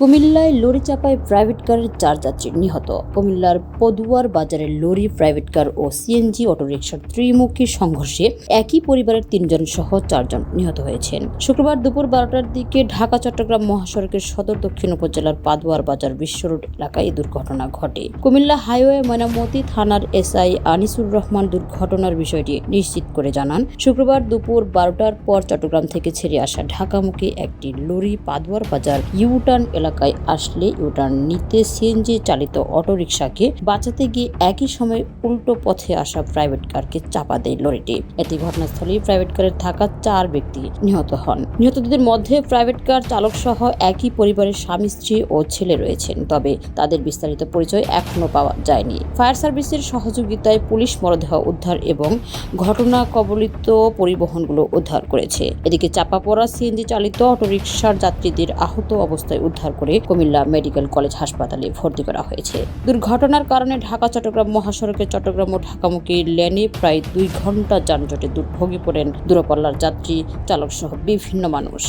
কুমিল্লায় লরি চাপায় প্রাইভেট কারের চার যাত্রী নিহত। কুমিল্লার পদুয়ার বাজারের লরি প্রাইভেট কার ও সিএনজি অটোরিকশার ত্রিমুখী সংঘর্ষে একই পরিবারের তিনজন সহ চারজন নিহত হয়েছেন। শুক্রবার দুপুর বারোটার দিকে ঢাকা, চট্টগ্রাম মহাসড়কের সদর দক্ষিণ উপজেলার পাদুয়ার বাজার বিশ্ব রোড এলাকায় এই দুর্ঘটনা ঘটে। কুমিল্লা হাইওয়ে ময়নামতি থানার এসআই আনিসুর রহমান দুর্ঘটনার বিষয়টি নিশ্চিত করে জানান, শুক্রবার দুপুর বারোটার পর চট্টগ্রাম থেকে ছেড়ে আসা ঢাকামুখী একটি লরি পাদুয়ার বাজার ইউটার্ন এলাকায় আসলে ইউটার্ন নিতে সিএনজি চালিত অটোরিকশাকে বাঁচাতে গিয়ে একই সময় উল্টো পথে আসা প্রাইভেট কারকে চাপা দেয় লরিটি। এতে ঘটনাস্থলেই প্রাইভেট কারে থাকা চার ব্যক্তি নিহত হন। নিহতদের মধ্যে প্রাইভেট কার চালক সহ একই পরিবারের স্বামী, স্ত্রী ও ছেলে রয়েছেন, তবে তাদের বিস্তারিত পরিচয় এখনও পাওয়া যায়নি। ফায়ার সার্ভিসের সহযোগিতায় পুলিশ মরদেহ উদ্ধার এবং ঘটনা কবলিত পরিবহনগুলো উদ্ধার করেছে। এদিকে চাপা পড়া সিএনজি চালিত অটোরিকশার যাত্রীদের আহত অবস্থায় উদ্ধার করে কুমিল্লা মেডিকেল কলেজ হাসপাতালে ভর্তি করা হয়েছে। দুর্ঘটনার কারণে ঢাকা, চট্টগ্রাম মহাসড়কে চট্টগ্রাম ও ঢাকামুখী লেনে প্রায় দুই ঘণ্টা যানজটে দুর্ভোগে পড়েন দূরপাল্লার যাত্রী, চালক সহ বিভিন্ন মানুষ।